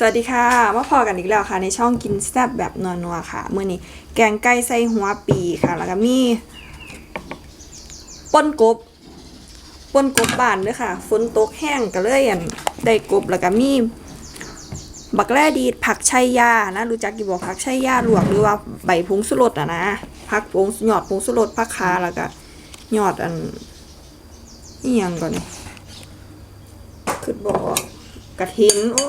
สวัสดีค่ะมาพอกันอีกแล้วค่ะ ในช่องกินแซ่บแบบนัวๆค่ะมื้อนี้แกงไก่ใส่หัวปีค่ะ แล้วก็มีป่นกบป่นกบบานด้วยค่ะฝนตกแห้งก็เลยอั่นได้กบแล้วก็มีบักแร่ดีดผักชัยยานะรู้จักกี่บอกผักชัยยาลวกหรือว่าใบพุงสุรสอะนะผักผงหยอดผงสุรสผักคาแล้วก็หยอดอันนี่ยังก่อนนี่คือบอกกระถินโอ้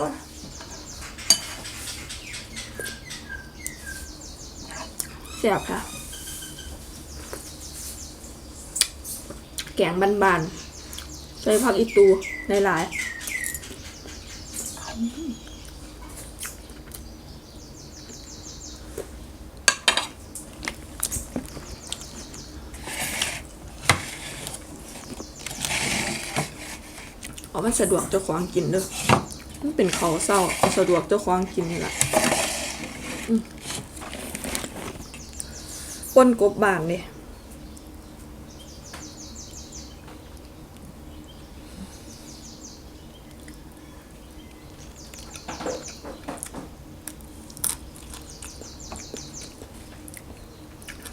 ยเสียบค่ะ แกงบานๆใส่ผักอีตูหลายๆเอามันสะดวกเจ้าของกินเด้อมันเป็นเขาเศร้าเอาสะดวกเจ้าของกินนี่แหละ ป้นกบบานเลย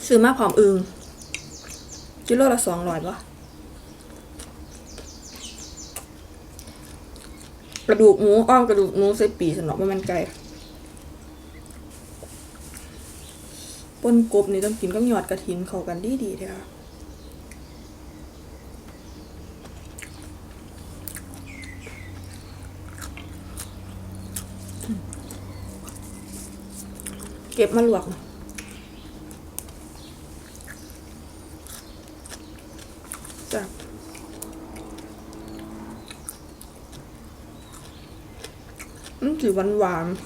ซื้อมาพร้อมอึงกิโลละสองร้อยปะกระดูกหมูอ้อมกระดูกหมูใส่ปีสนอกว่ามันไก่ ปนกบนี่ต้องกินกับหยอดกระถินเข้ากันดีดีเลยค่ะเก็บมาลวกนะจ้ะมันสีหวานหวานๆ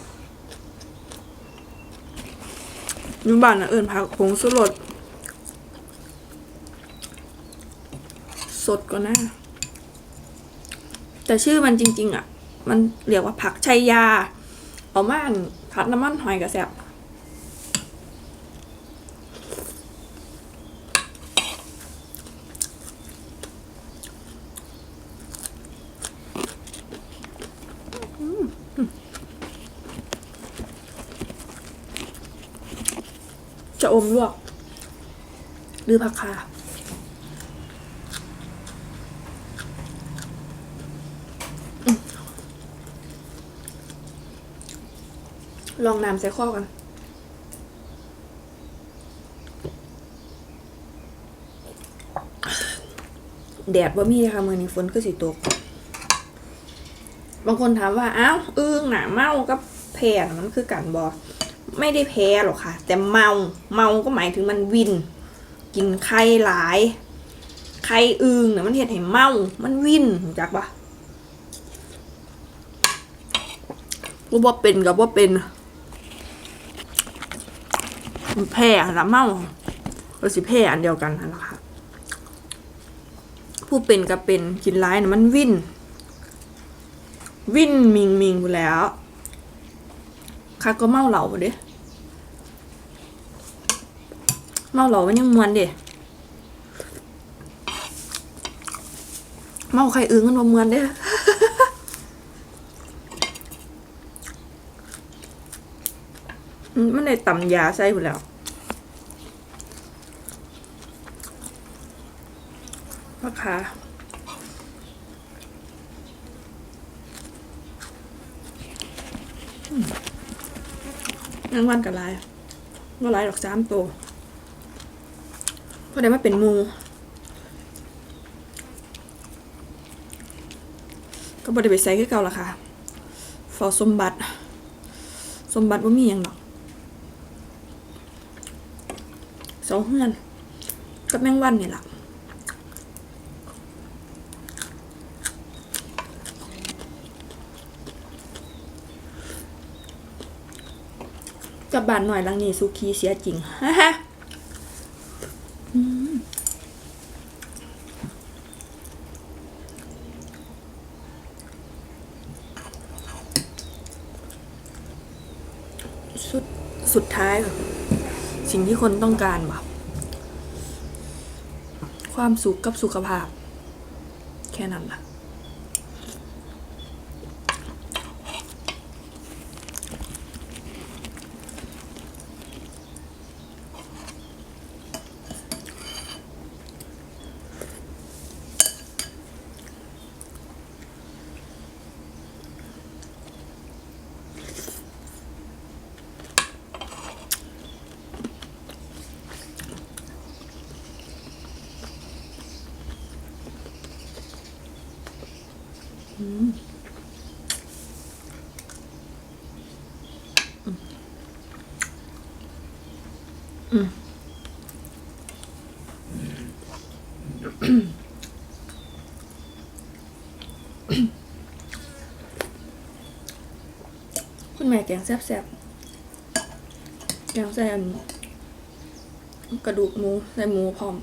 อยู่บ้านนะเอิญผักผงสุรสสดก็นะแต่ชื่อมันจริง ๆ อะ มันเรียกว่าผักชัยยา เอามาอั่นผัดน้ำมันหอยกระแซบ อมลวก หรือผักคาลองน้ำใส่ข้อกัน แดดว่ามีเลยค่ะมือนี้ฝนก็สิตก บางคนถามว่า อ้าวอึ้งหนาเมากับแพ้น่มันคือกันบอ ไม่ได้แพ้หรอกค่ะ แต่เมาเมาก็หมายถึงมันวิน กินไข่หลาย ไข่อึงเนี่ยมันเห็ดให้เมา มันวินรู้จักปะกูว่าเป็นกับว่าเป็นแพ้ละเมาก็สิแพ้อันเดียวกันนั่นแหละค่ะ ผู้เป็นกับเป็นกินร้ายนะมันวินวินมิงมิงไปแล้ว ข้าก็เมาเหล่าเด้เมาเหล่ามันยังมวนเด้เมาใครอื่นกันมามวนเด้มันได้ตำยาใส่ไปแล้วมะขา ยังวันกับลายว่าลายดอกสามตัวเพราะได้มาเป็นมูก็บ่ได้ไปใส่คือเก่าละค่ะฟอสมบัติ สมบัติว่ามีอย่างหรอกสองเฮือน กับแมงวันนี่แหละ กับบานหน่อยหลังนี้สุขีเสียจริงฮะฮะอืมสุดสุดท้าย สิ่งที่คนต้องการแบบความสุขกับสุขภาพ แค่นั้นล่ะ คุณแม่แกงแซ่บๆแกงแซ่กระดูกหมู ใส่หมูพร้อม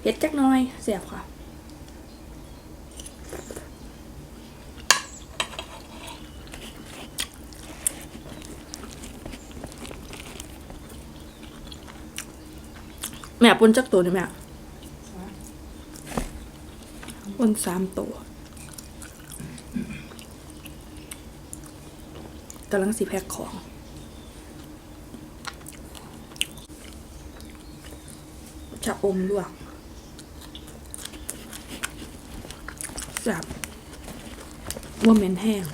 เผ็ดจักน้อยแซบค่ะ แม่ปนจักตัวนี่แม่ปนสามตัวกำลังสีแพ็คของชะอมลวกจับว่าเหม็นแห้ง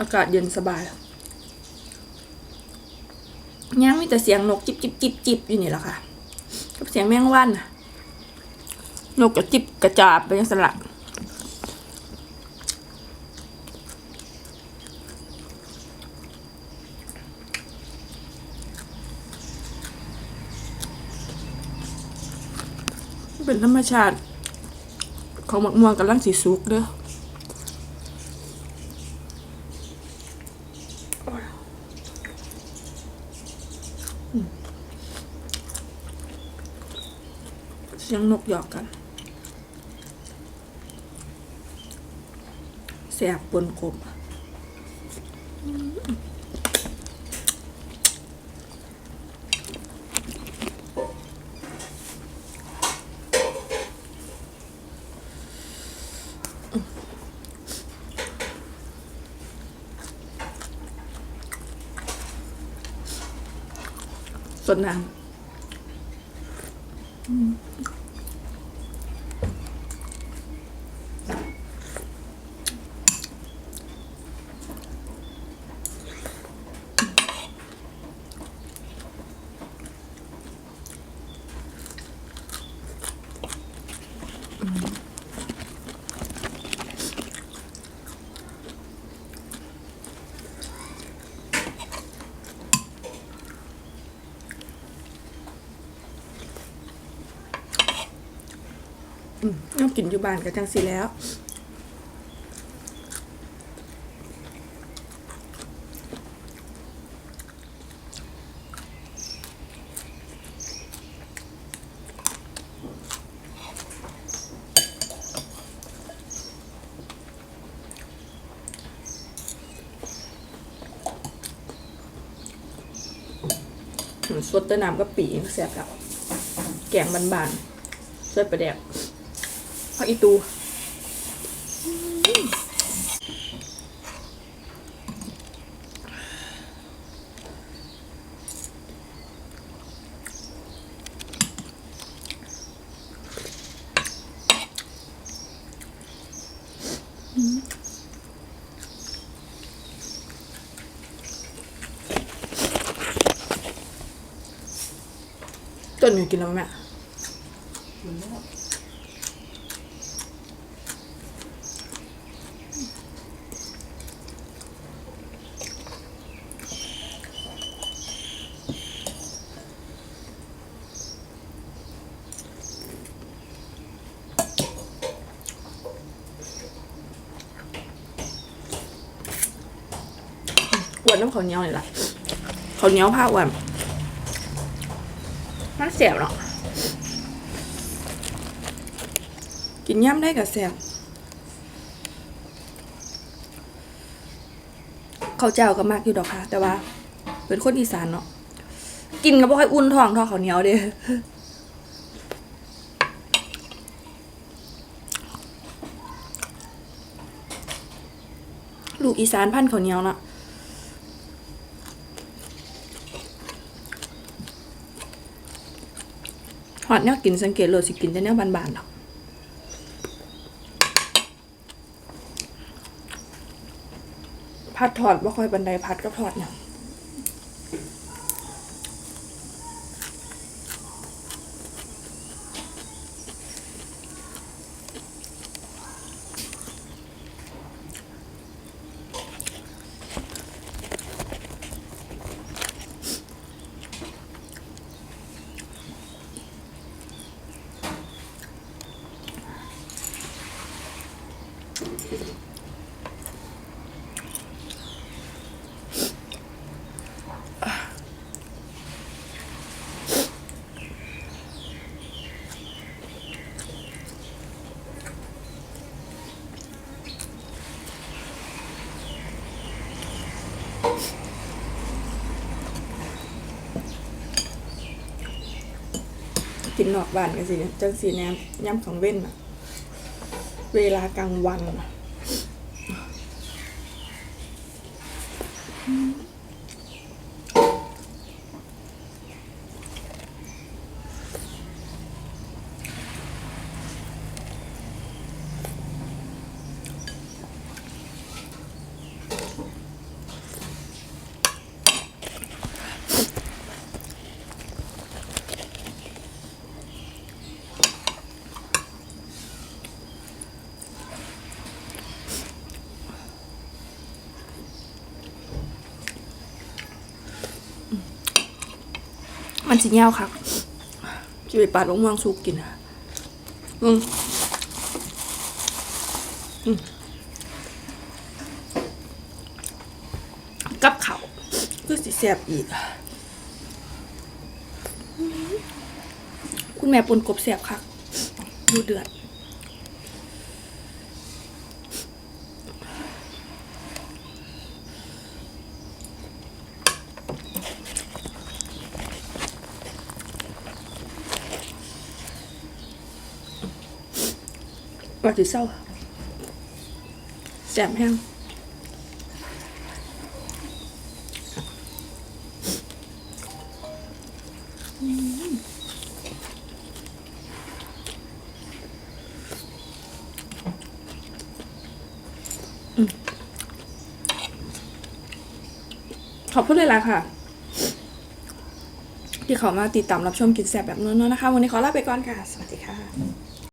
อากาศเย็นสบายยังมีแต่เสียงนกจิบจิบจิบจิบอยู่นี่แหละค่ะกับเสียงแมงวันน่ะนกกระจิบกระจาบไปยังสลักเป็นธรรมชาติ ของหมกม่วงกำลังสีสุกเด้อ เสียงนกหยอกกันแสบปนกบสดน้ำ น้ำกินอยู่บ้านกับจังสีแล้ว สดต้น้ำก็ปีแซ่บแล้วแกงบานๆสดประแดกผักอีตู ต้นอยู่กินแล้วไหมแม่อวดน้ำข้าวเหนียวนี่แหละข้าวเหนียวผ้าอวด มันเสียบเนาะกินย่ำได้กับแซ่บข้าเจ้าก็มากอยู่ดอกค่ะ แต่ว่า เป็นคนอีสานเนาะกินก็บ่ค่อยอุ่นท้องเท่าข้าเหนียวเด้ลูกอีสานพันธุ์ข้าเหนียวเนาะ อดเนี่ยกินสังเกตโลดสิกินแต่แนวบานๆหรอกพัดถอดบ่ค่อยบันไดพัดก็ถอดเนี่ย กินนอกบ้านกันสิจังสีแนมย่ำของเว้นอะเวลากลางวันอะ มันสิเงี้ยวครับจะไปปาดลงม่วงสุกกินอะอืมอืมกับเขาวคือสิแสบอีก คุณแม่ปนกบแสบคักดูเดือด ว่าสิเศร้าแสบแห้งขอบคุณเลยล่ะค่ะ ที่เขามาติดตามรับชมกินแสบแบบนู้นๆนะคะ วันนี้ขอลาไปก่อนค่ะ สวัสดีค่ะ